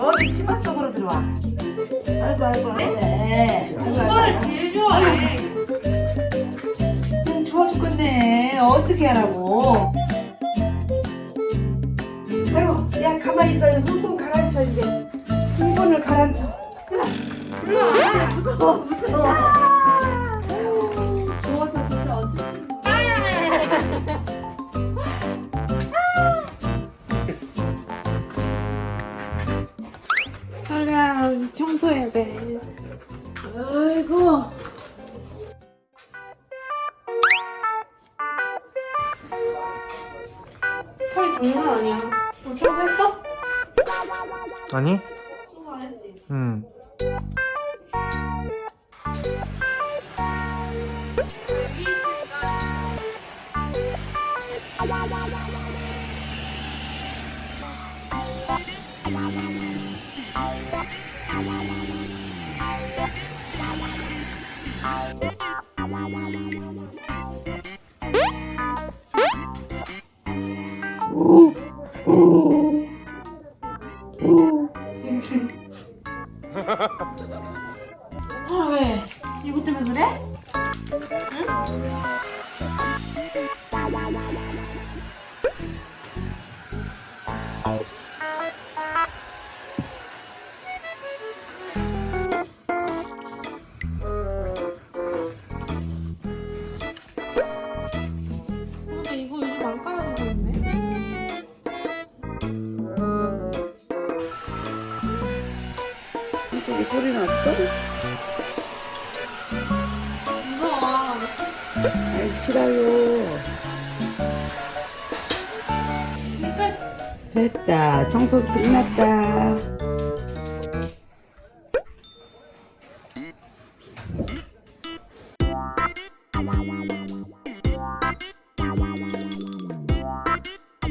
어디 치마 속으로 들어와. 아이고 아이고 네. 아이고 오빠를 아이고. 제일 좋아해. 음, 좋아 죽겠네. 어떻게 하라고? 아이고 야 가만히 있어. 흥분 가라앉혀 이제. 흥분을 가라앉혀. 와. 무서워 무서워. 청소해야 돼. 아이고. 털이 장난 아니야. 너 청소했어? 아니? 청소 안 했지. 응. 아 깔아서 그런데? 거기 소리 났어? 무서워. 아이, 싫어요. 끝. 됐다. 청소 끝났다.